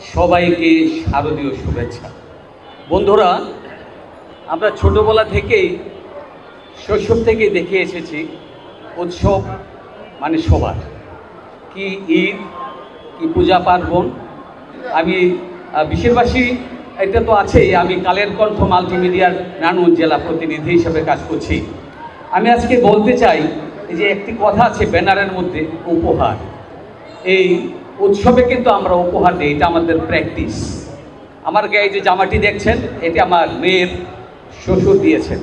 সবাইকে শারদীয় শুভেচ্ছা। বন্ধুরা আমরা ছোটোবেলা থেকেই শৈশব থেকে দেখে এসেছি উৎসব মানে সবার। কি ঈদ কি পূজা পার্বণ। আমি আহ, বিশেষবাসী এটা তো আছেই আমি কালের কণ্ঠ মাল্টিমিডিয়ার নানুর জেলা প্রতিনিধি হিসেবে কাজ করছি। আমি আজকে বলতে চাই যে একটি কথা আছে ব্যানারের মধ্যে উপহার। এই উৎসবে কিন্তু আমরা উপহার দিই, এটা আমাদের প্র্যাকটিস আমার গায়ে যে জামাটি দেখছেন, এটি আমার মেয়ের শ্বশুর দিয়েছেন।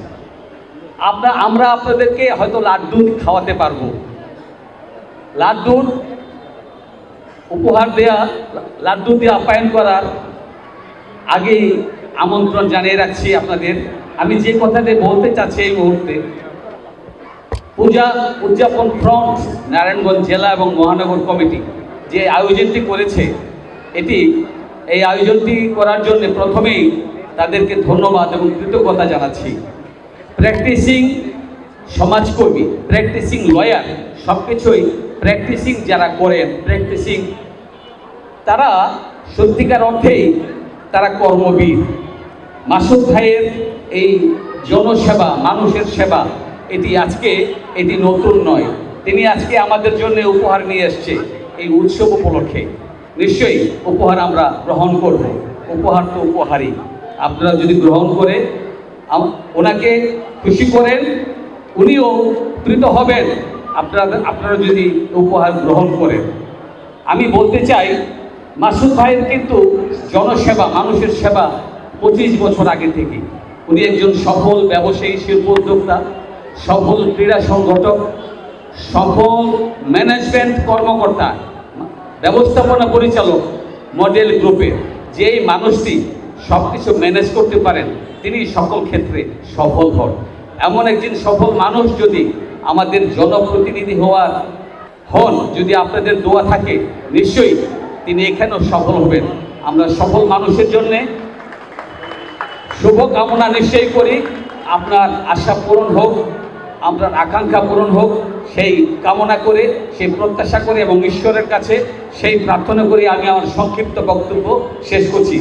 আমরা আমরা আপনাদেরকে হয়তো লাড্ডু খাওয়াতে পারব। লাড্ডুর উপহার দেয়া, লাড্ডু দিয়ে আপ্যায়ন করার আগেই আমন্ত্রণ জানিয়ে রাখছি আপনাদের। আমি যে কথাটি বলতে চাচ্ছি এই মুহূর্তে, পূজা উদযাপন ফ্রন্ট নারায়ণগঞ্জ জেলা এবং মহানগর কমিটি। যে আয়োজনটি করেছে, এটি এই আয়োজনটি করার জন্য প্রথমেই তাদেরকে ধন্যবাদ এবং কৃতজ্ঞতা জানাচ্ছি। প্র্যাকটিসিং সমাজকর্মী, প্র্যাকটিসিং লয়ার সব কিছুই প্র্যাকটিসিং যারা করেন, প্র্যাকটিসিং, তারা সত্যিকার অর্থেই তারা কর্মবীর। মাসুদ ভাইয়ের এই জনসেবা, মানুষের সেবা, এটি আজকে এটি নতুন নয়। তিনি আজকে আমাদের জন্য উপহার নিয়ে এসছে। এই উৎসব উপলক্ষে নিশ্চয়ই উপহার আমরা গ্রহণ করব। উপহার তো উপহারই। আপনারা যদি গ্রহণ করে ওনাকে খুশি করেন, উনিও কৃত হবেন। আপনারা আপনারা যদি উপহার গ্রহণ করেন। আমি বলতে চাই, মাসুদ ভাইয়ের কিন্তু জনসেবা, মানুষের সেবা পঁচিশ বছর আগে থেকে উনি একজন সফল ব্যবসায়ী শিল্প উদ্যোক্তা সফল ক্রীড়া সংগঠক। সফল ম্যানেজমেন্ট কর্মকর্তা, ব্যবস্থাপনা পরিচালক মডেল গ্রুপের যেই মানুষটি সব কিছু ম্যানেজ করতে পারেন, তিনি সকল ক্ষেত্রে সফল হন। এমন একজন সফল মানুষ যদি আমাদের জনপ্রতিনিধি হওয়ার হন, যদি আপনাদের দোয়া থাকে, নিশ্চয়ই তিনি এখানেও সফল হবেন। আমরা সফল মানুষের জন্যে শুভ কামনা নিশ্চয়ই করি। আপনার আশা পূরণ হোক। আপনার আকাঙ্ক্ষা পূরণ হোক, সেই কামনা করে, সেই প্রত্যাশা করে এবং ঈশ্বরের কাছে সেই প্রার্থনা করে আমি আমার সংক্ষিপ্ত বক্তব্য শেষ করছি।